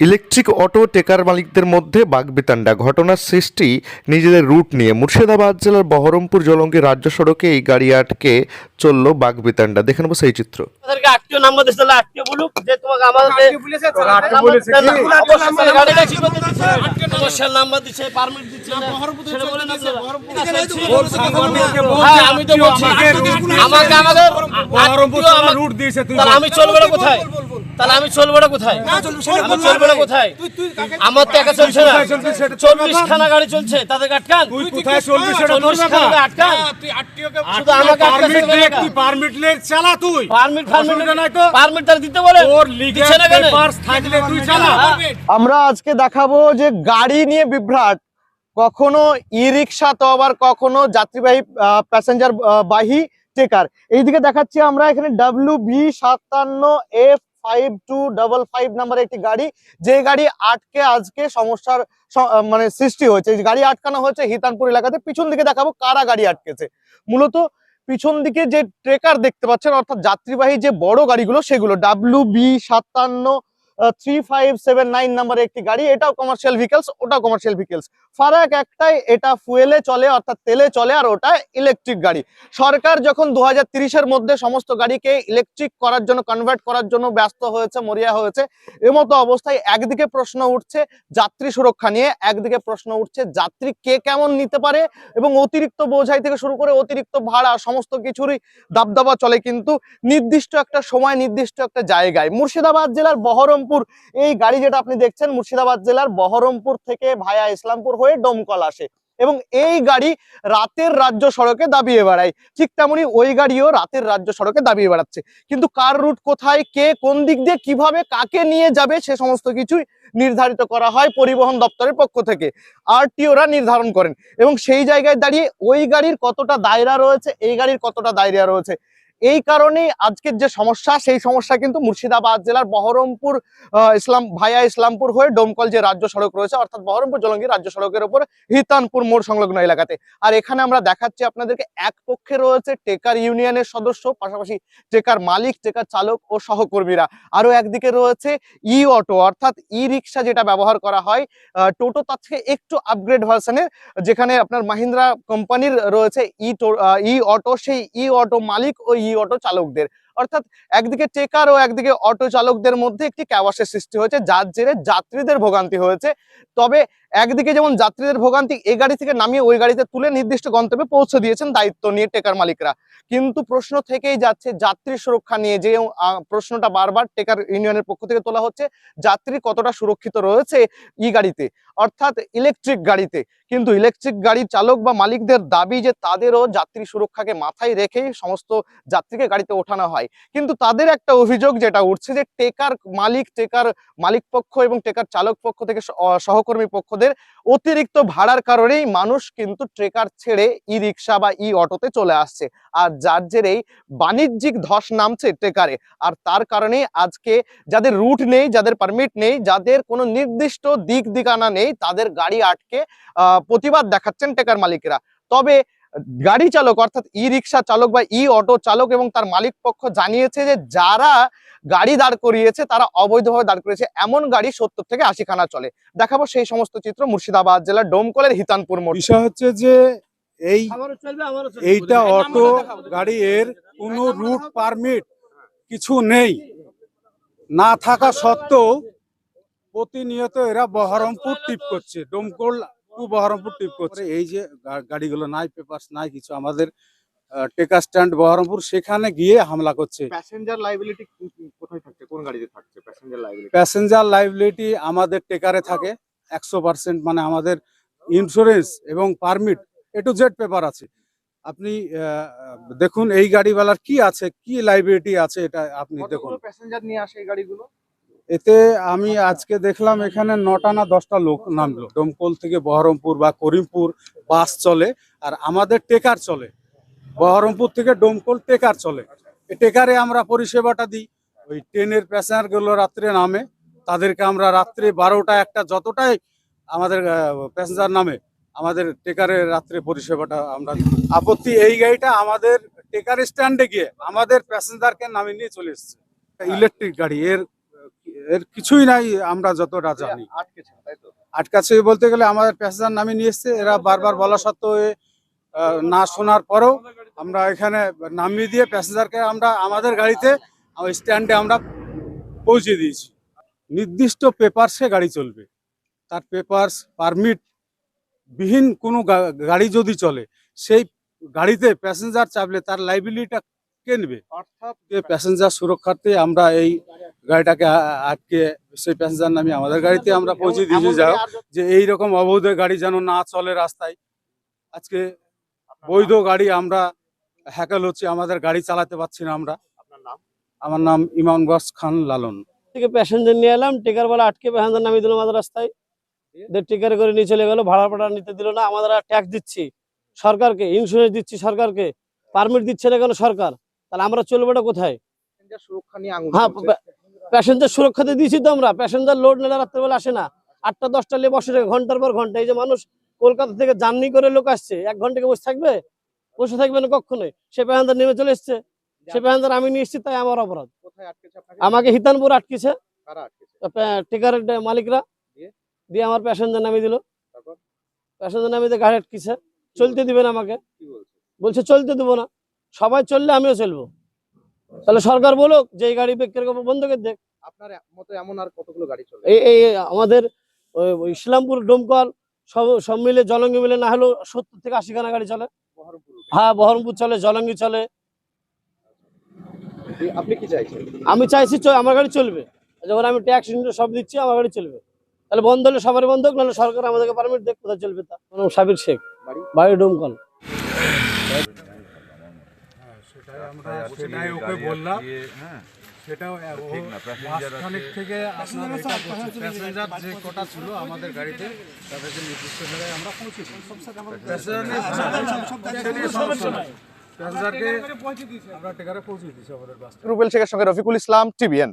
Electric auto টেকার মালিকদের মধ্যে বাগবিতান্ডা ঘটনার সৃষ্টি নিজেদের রুট নিয়ে। মুর্শিদাবাদ জেলার বহরমপুর জলঙ্গি রাজ্য সড়কে এই গাড়ি আটকে চলল বাগবিতান্ডা দেখে নেব সেই চিত্র। আমি তো বলছি। আমাকে আমাদের আটটিও আমার- রুট দিয়েছে তুই তাহলে আমি চলবো না কোথায়? তাহলে আমি চলবো না কোথায় আমি চলবো না কোথায়? আমার তো একা চলছে না। চল্লিশ খানা গাড়ি চলছে তাদেরকে আটকান? তুই কোথায় চলবি সেটা তোর চল্লিশ খানা আটকান? শুধু আমাকে পারমিট লে আটকান তুই পারমিট লে চালা তুই। পারমিট অসুবিধা পারমিট তার দিতে বলে তোর লিগ্যাল দিচ্ছে না কেন? পেপারস থাকলে তুই চালা। আমরা আজকে দেখাবো যে গাড়ি নিয়ে বিভ্রাট। কখনো ই রিক্সা তো আবার কখনো যাত্রীবাহী প্যাসেঞ্জার বাহী টেকার। এইদিকে দেখাচ্ছি আমরা এখানে ডাব্লিউ বি সাতান্ন F five two double five নাম্বারের একটি গাড়ি। যে গাড়ি আটকে আজকে সমস্যার মানে সৃষ্টি হয়েছে। গাড়ি আটকানো হয়েছে হিতানপুর এলাকাতে। পিছন দিকে দেখাবো কারা গাড়ি আটকেছে। মূলত পিছন দিকে যে ট্রেকার দেখতে পাচ্ছেন, অর্থাৎ যাত্রীবাহী যে বড় গাড়িগুলো, সেগুলো ডাব্লিউ বি সাতান্ন থ্রি ফাইভ সেভেন নাইন নাম্বারের একটি গাড়ি, এটাও কমার্শিয়াল ভেহিকেলস ওটাও কমার্শিয়াল ভেহিকেলস ফারাক একটাই, এটা ফুয়েলে চলে, অর্থাৎ তেলে চলে, আর ওটা ইলেকট্রিক গাড়ি। সরকার যখন দু হাজার মধ্যে সমস্ত গাড়িকে ইলেকট্রিক করার জন্য কনভার্ট করার জন্য ব্যস্ত হয়েছে, মরিয়া হয়েছে এমতো অবস্থায় একদিকে প্রশ্ন উঠছে যাত্রী সুরক্ষা নিয়ে, একদিকে প্রশ্ন উঠছে যাত্রী কে কেমন নিতে পারে, এবং অতিরিক্ত বোঝাই থেকে শুরু করে অতিরিক্ত ভাড়া, সমস্ত কিছুরই দাবদাবা চলে। কিন্তু নির্দিষ্ট একটা সময়, নির্দিষ্ট একটা জায়গায়, মুর্শিদাবাদ জেলার বহরমপুর এই গাড়ি যেটা আপনি দেখছেন মুর্শিদাবাদ জেলার বহরমপুর থেকে ভায়া ইসলামপুর হয়ে ডোমকল আসে এবং এই গাড়ি রাতের রাজ্য সড়কে দাবিয়ে বেড়ায়। ঠিক তেমনি ওই গাড়িও রাতের রাজ্য সড়কে দাবিয়ে বেড়াচ্ছে। কিন্তু কার রুট কোথায়, কে কোন দিক দিয়ে কীভাবে কাকে নিয়ে যাবে সে সমস্ত কিছুই নির্ধারিত করা হয় পরিবহন দপ্তরের পক্ষ থেকে। আরটিওরা নির্ধারণ করেন এবং সেই জায়গায় দাঁড়িয়ে ওই গাড়ির কতটা দায়রা রয়েছে, এই গাড়ির কতটা দায়রা রয়েছে এই কারণেই আজকের যে সমস্যা, সেই সমস্যা কিন্তু মুর্শিদাবাদ জেলার বহরমপুর ইসলাম, ভাইয়া ইসলামপুর হয়ে ডোমকল যে রাজ্য সড়ক রয়েছে, অর্থাৎ বহরমপুর জলঙ্গি রাজ্য সড়কের উপর হিতানপুর মোড় সংলগ্ন এলাকাতে। আর এখানে আমরা দেখাচ্ছি আপনাদেরকে, এক পক্ষে রয়েছে টেকার ইউনিয়নের সদস্য, পাশাপাশি টেকার মালিক, টেকার চালক ও সহকর্মীরা। আরও একদিকে রয়েছে ই অটো অর্থাৎ ই রিক্সা যেটা ব্যবহার করা হয় টোটো তার থেকে একটু আপগ্রেড ভার্সনের যেখানে আপনার মাহিন্দ্রা কোম্পানির রয়েছে ই ই অটো সেই ই অটো মালিক ও ই অটো চালকদের। অর্থাৎ একদিকে টেকার ও একদিকে অটো চালকদের মধ্যে একটি ক্যাওয়াসের সৃষ্টি হয়েছে, যার জেরে যাত্রীদের ভোগান্তি হয়েছে। তবে একদিকে যেমন যাত্রীদের ভোগান্তি এই গাড়ি থেকে নামিয়ে ওই গাড়িতে তুলে নির্দিষ্ট গন্তব্যে পৌঁছে দিয়েছেন দায়িত্ব নিয়ে টেকার মালিকরা। কিন্তু প্রশ্ন থেকেই যাচ্ছে, যাত্রী সুরক্ষা নিয়ে যে প্রশ্নটা বারবার টেকার ইউনিয়নের পক্ষ থেকে তোলা হচ্ছে, যাত্রী কতটা সুরক্ষিত রয়েছে ই গাড়িতে? অর্থাৎ ইলেকট্রিক গাড়িতে। কিন্তু ইলেকট্রিক গাড়ির চালক বা মালিকদের দাবি যে তাদেরও যাত্রী সুরক্ষাকে মাথায় রেখেই সমস্ত যাত্রীকে গাড়িতে ওঠানো হয়। কিন্তু তাদের একটা অভিযোগ যেটা উঠছে যে টেকার মালিক টেকার মালিক পক্ষ এবং টেকার চালক পক্ষ থেকে সহকর্মী পক্ষদের অতিরিক্ত ভাড়ার কারণেই মানুষ কিন্তু ট্রেকার ছেড়ে ই রিক্সা বা ই অটোতে চলে আসছে। আর যার জেরেই বাণিজ্যিক ধস নামছে ট্রেকারে আর তার কারণে আজকে যাদের রুট নেই, যাদের পারমিট নেই, যাদের কোনো নির্দিষ্ট দিক দিকানা নেই, তাদের গাড়ি আটকে প্রতিবাদ দেখাচ্ছেন টেকার মালিকেরা। তবে গাড়ি চালক অর্থাৎ ই রিক্সা চালক বা ই অটো চালক এবং তার মালিক পক্ষ জানিয়েছে যে যারা গাড়ি দাঁড় করিয়েছে তারা অবৈধভাবে দাঁড় করিয়েছে। এমন গাড়ি সত্তর থেকে আশি খানা চলে। দেখাবো সেই সমস্ত চিত্র মুর্শিদাবাদ জেলার ডোমকলের হিতানপুর মোড়। বিষয় হচ্ছে যে এই এইটা অটো গাড়ি এর কোনো রুট পারমিট কিছু নেই। না থাকা সত্ত্বেও প্রতিনিয়ত এরা বহরমপুর টিপ করছে। ডোমকল বহরমপুর টিপ করছে। এই যে গাড়িগুলো নাই পেপারস নাই কিছু আমাদের টেকা স্ট্যান্ড বহরমপুর সেখানে গিয়ে হামলা করছে। প্যাসেঞ্জার লাইবিলিটি কোথায় থাকছে? কোন গাড়িতে থাকছে প্যাসেঞ্জার লাইবিলিটি প্যাসেঞ্জার লাইবিলিটি আমাদের টেকারে থাকে একশো পার্সেন্ট মানে আমাদের ইন্স্যুরেন্স এবং permit A to Z paper আছে। আপনি আহ, দেখুন এই গাড়িওয়ালার কি আছে কি লাইবিলিটি আছে এটা আপনি দেখুন। প্যাসেঞ্জার নিয়ে আসে এই গাড়িগুলো? এতে আমি আজকে দেখলাম এখানে নটা না দশটা লোক নামলো। ডোমকল থেকে বহরমপুর বা করিমপুর বাস চলে আর আমাদের টেকার চলে। বহরমপুর থেকে ডোমকল টেকার চলে। টেকারে আমরা পরিষেবাটা দিই। ওই ট্রেনের প্যাসেঞ্জারগুলো রাত্রে নামে। তাদেরকে আমরা রাত্রে বারোটা একটা যতটাই আমাদের প্যাসেঞ্জার নামে, আমাদের টেকারে রাত্রে পরিষেবাটা আমরা আপত্তি এই গাড়িটা আমাদের টেকার স্ট্যান্ডে গিয়ে আমাদের প্যাসেঞ্জারকে নামিয়ে নিয়ে চলে এসছে। ইলেকট্রিক গাড়ি, এর এর কিছুই নাই আমরা যতটা জানি। আটকাছে বলতে গেলে আমাদের প্যাসেঞ্জার নামে নিয়ে এসছে এরা বারবার বলা সত্ত্বেও না শোনার পরেও আমরা এখানে নামিয়ে দিয়ে প্যাসেঞ্জারকে আমরা আমাদের গাড়িতে স্ট্যান্ডে আমরা পৌঁছে দিয়েছি। নির্দিষ্ট পেপারসে গাড়ি চলবে। তার পেপারস পারমিট বিহীন কোনো গাড়ি যদি চলে সেই গাড়িতে প্যাসেঞ্জার চাপলে তার লাইবিলিটিটা কে নেবে? অর্থাৎ প্যাসেঞ্জার সুরক্ষার্থে আমরা এই গাড়িটাকে আটকে সেই প্যাসেঞ্জার নামিয়ে আমাদের গাড়িতে আমরা পৌঁছে দিয়েছি। যাও যে এই রকম অবৈধ গাড়ি যেন না চলে রাস্তায়। আজকে বৈধ গাড়ি আমরা হ্যাকেল হচ্ছে আমাদের গাড়ি চালাতে পারছি না আমরা। আমার নাম ইমামগঞ্জ খান লালন। থেকে প্যাসেঞ্জার নিয়ে এলাম টিকার বেলা আটকে প্যাসেঞ্জার নামিয়ে দিল আমাদের রাস্তায়। দিয়ে টিকারে করে নিয়ে চলে গেল ভাড়া ভাড়া নিতে দিল না আমাদের ট্যাক্স দিচ্ছি। সরকারকে ইন্স্যুরেন্স দিচ্ছি সরকারকে পারমিট দিচ্ছে না কেন সরকার? তাহলে আমরা চলবো না কোথায় সুরক্ষা নিয়ে হ্যাঁ। প্যাসেঞ্জার সুরক্ষাতে দিয়েছি তো আমরা। প্যাসেঞ্জার লোড নিলে রাত্রেবেলা আসে না। আটটা দশটা নিয়ে বসে থাকে ঘণ্টার পর ঘণ্টা। এই যে মানুষ কলকাতা থেকে জার্নি করে লোক আসছে এক ঘন্টাকে বসে থাকবে? বসে থাকবে না কখনোই। সে প্যাসেঞ্জার নেমে চলে এসছে। সে প্যাসেঞ্জার আমি নিয়ে এসেছি তাই আমার অপরাধ। আমাকে হিতানপুর আটকেছে। কারা আটকেছে? টিকারের মালিকরা দিয়ে? আমার প্যাসেঞ্জার নামিয়ে দিল। প্যাসেঞ্জার নামিয়ে দিয়ে গাড়ি আটকেছে। চলতে দিবে না আমাকে। বলছে চলতে দেবো না। সবাই চললে আমিও চলবো। তাহলে সরকার বলুক যে এই গাড়ি বিক্রি করব বন্ধ করে দেখ। আপনার মতো এমন আর কতগুলো গাড়ি চলে? এই এই আমাদের ইসলামপুর ডোমকল সব সব মিলে জলঙ্গি মিলে না হলেও সত্তর থেকে আশি খানা গাড়ি চলে। হ্যাঁ বহরমপুর চলে জলঙ্গি চলে। আপনি কি চাইছেন? আমি চাইছি আমার গাড়ি চলবে। যখন আমি ট্যাক্স সব দিচ্ছি আমার গাড়ি চলবে। তাহলে বন্ধ হলে সবারই বন্ধ হোক নাহলে সরকার আমাদেরকে পারমিট দেখ কোথায় চলবে তা। সাবির শেখ। বাড়ি? ডোমকল। আমরা সেটাই ওকে বললাম। সেটাও মাসখানেক থেকে আপনার এটা করছে। প্যাসেঞ্জার যে কটা ছিল আমাদের গাড়িতে তাদেরকে নির্দিষ্ট জায়গায় আমরা পৌঁছে প্যাসেঞ্জারকে আমরা টেকারে পৌঁছে দিয়েছি আমাদের বাস রুবেল শেখের সঙ্গে রফিকুল ইসলাম টিভিএন